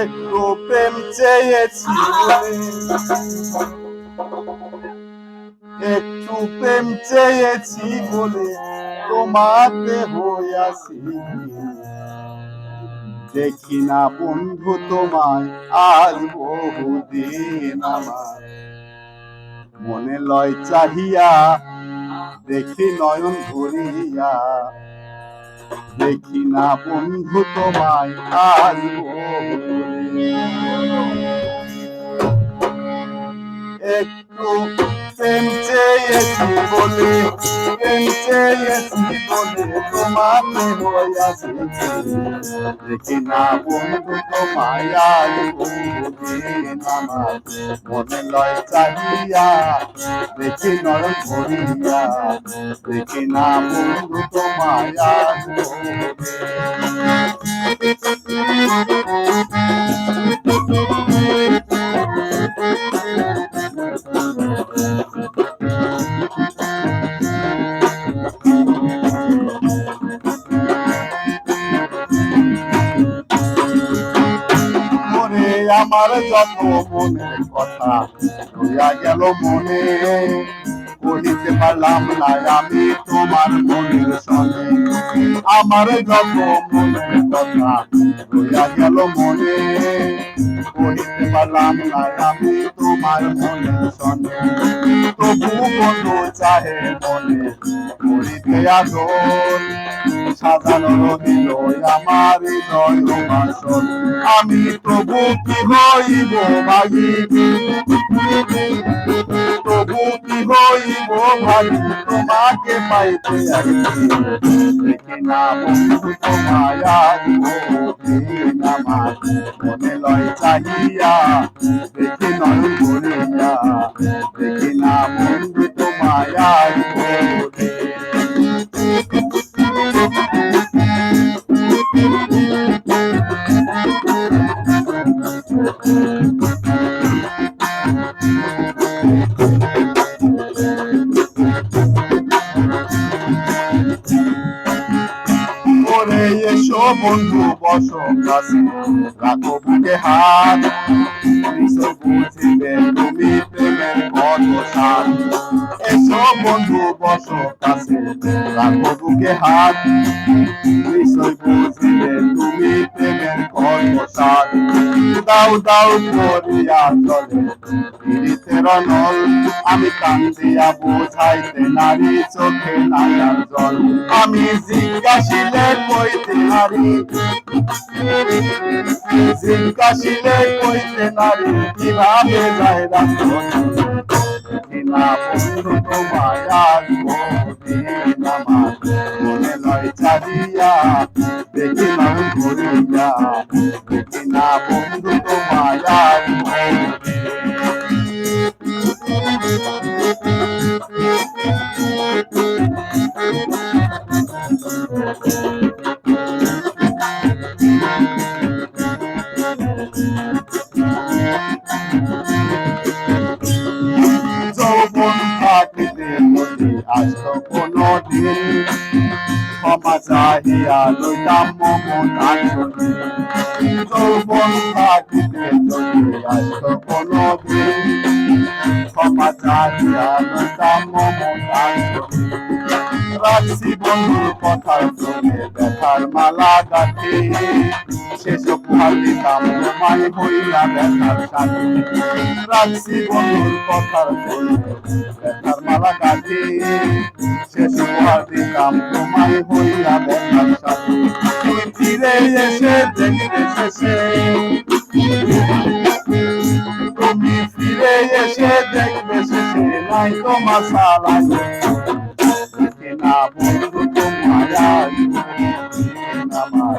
একটু দেখি না বন্ধু তোমায় আজ বহুদিন আমার মনে লয় চাহিয়া দেখি নয়ন ভরিয়া দেখি না বন্ধু তোমায় আজ একটু প্রেম চেয়েছি বলে, প্রেম চেয়েছি বলে তোমাকে হইয়াছি দেখি না বন্ধু, তোমায় আজ বহুদিন আমার মনে লয় চাহিয়া। দেখি নয়ন ভরিয়া, দেখি না বন্ধু, তোমায় আজ আমার যত মনের কথা রইয়া গেল মনে। বলিতে পারলাম না আমি তোমার মনের সনে আমার যত মনের কথা রইয়া গেল মনে। বলিতে পারলাম না আমি তোমার মনের সনে তবু বন্ধু চাহে মনে, করিতে আদর। সাজানো দিল আমার হৃদয় বাসন আমি প্রভু কি হইব ভাগি প্রভু কি হইব ভাগি তোমাকে পাইতে না বন্ধু তোমায় আমার মনে লয় চাহিয়া দেখি নয় ভরিয়া ওরে এসো বন্ধু বসো কাছে রাখো হাত। বুঝিবে তুমি প্রেমের কত রাখো আমি কান্দিয়া বোঝাইতে নারী চোখে নায়ার জল। আমি জিজ্ঞাসিলে কইতে নারী, জিজ্ঞাসিলে কইতে নারী, কীভাবে যায় রাখুন না বন্ধু তোমায় বহুদিন আমার মনে নয় চারিয়া দেখি না ঘুরিয়া দেখি না আসতো কোনো দিন ক্ষমা চাহিয়া লইতাম মমন আচরণ যৌবন থাকিতে যদি আসতো কোনো দিন ক্ষমা চাহিয়া লইতাম মমন আচরণ রাখছি বন্ধুর কথার চলে ব্যথার মালা গাঁথি শেষ উপহার দিতাম। তোমায় হইয়া ব্যথার সাথে রাখছি বন্ধুর কথার ব্যথার মালা গাঁথি শেষ উপহার দিতাম। তোমায় হইয়া ব্যথার সাথে ফিরে এসে দেখবে শেষে। তুমি ফিরে এসে দেখবে শেষে। নাই তোমার সালাই না বন্ধু আজ আমার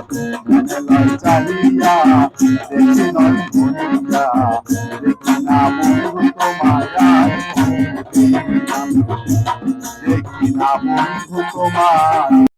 আমার মেলায় চাহিয়া দেখি নয় মনিয়া দেখি না বন্ধু তোমায় দেখি না বন্ধু তোমায়